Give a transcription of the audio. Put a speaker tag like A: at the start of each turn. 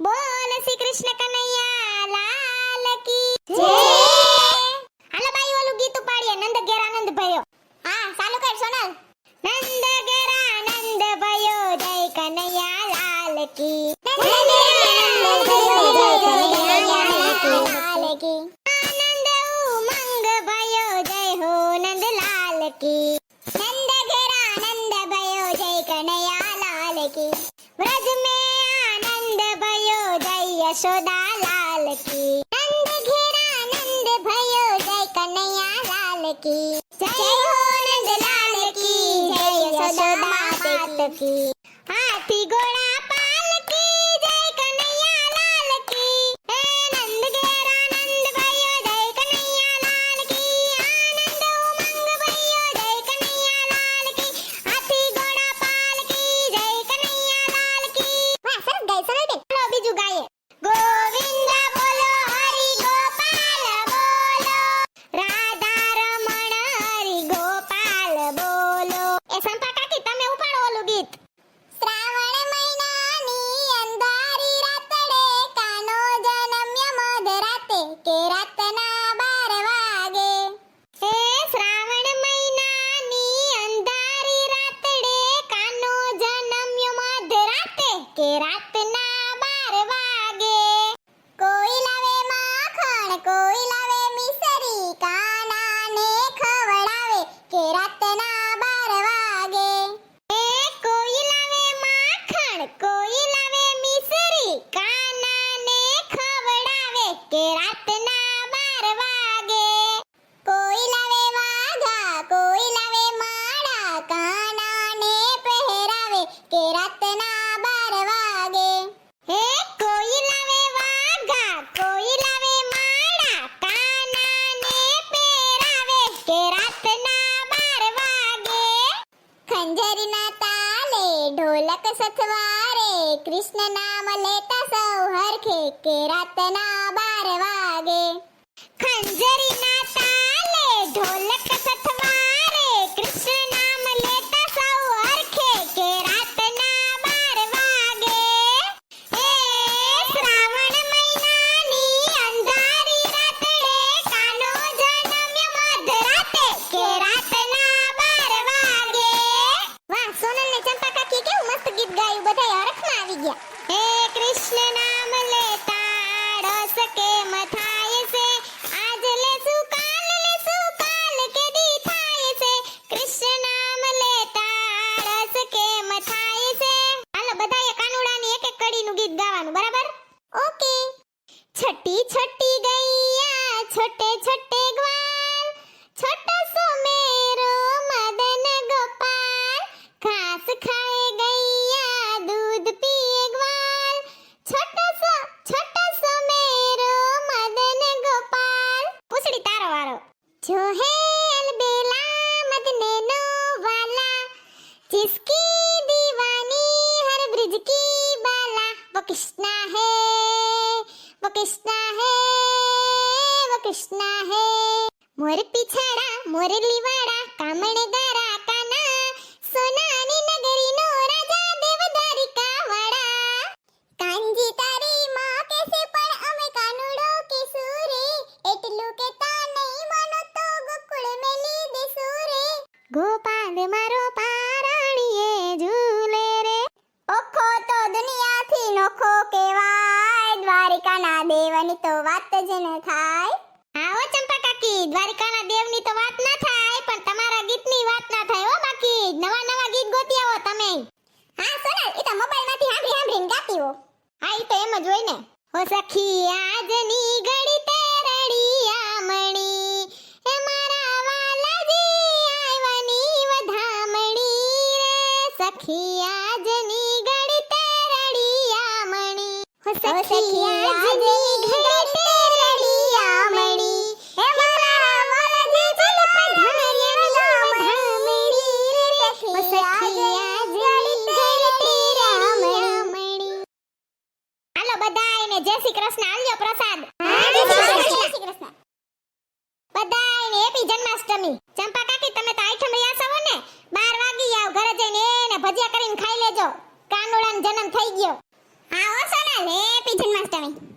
A: બોલ શ્રી કૃષ્ણ કનૈયા લાલ કી જય! હાલો ભાઈ ઓલું ગીત ઉપાડીએ નંદ ઘેર આનંદ ભયો. હા ચાલુ કર સોનલ. નંદ ઘેર આનંદ ભયો જય કનૈયા લાલ કી यशोदा लाल की नंद घेर आनंद भयो जय कन्हैया लाल की जय हो नंद लाल की जय यशोदा मात की हाथी ઢોલક સથવારે કૃષ્ણ નામ લેતા સૌ હરખે કે રાતના બાર વાગે. ખંજરીના હે નામ લેતા રસ કેમ થાય એક એક કડીનું ગીત ગાવાનું બરાબર? છટી છટી जो है अलबेला मदने नो वाला जिसकी दीवानी हर ब्रिज की बाला वो कृष्णा है वो कृष्णा है वो कृष्णा है मोर पिछाड़ा मोर लिवाड़ा कामण गारा દ્વારિકાના દેવની તો વાત જ ન થાય. આવો ચંપા કાકી દ્વારિકાના દેવની તો વાત ના થાય પણ તમારા ગીતની વાત ના થાય હો બાકી. નવા નવા ગીત ગોતી આવો તમે. હા સોનલ એ તો મોબાઈલમાંથી સાંભળી સાંભળીને ગાતી હો. હા એ તો એમ જ હોય ને. હો સખી આજની ઘડી તે રડિયા મણી એ મારા વાલાજી આવ્યાની વધામણી રે. સખી આજની ઘડી તે રડિયા મણી હો સખી હેપી જન્માષ્ટમી ચંપા તમે તો આઈટમ રહ્યા છો ને 12 વાગી આવ ઘરે જઈને ભજીયા કરીને ખાઈ લેજો. કાનુડાનો જન્મ થઈ ગયો. હા હો સોનલ હે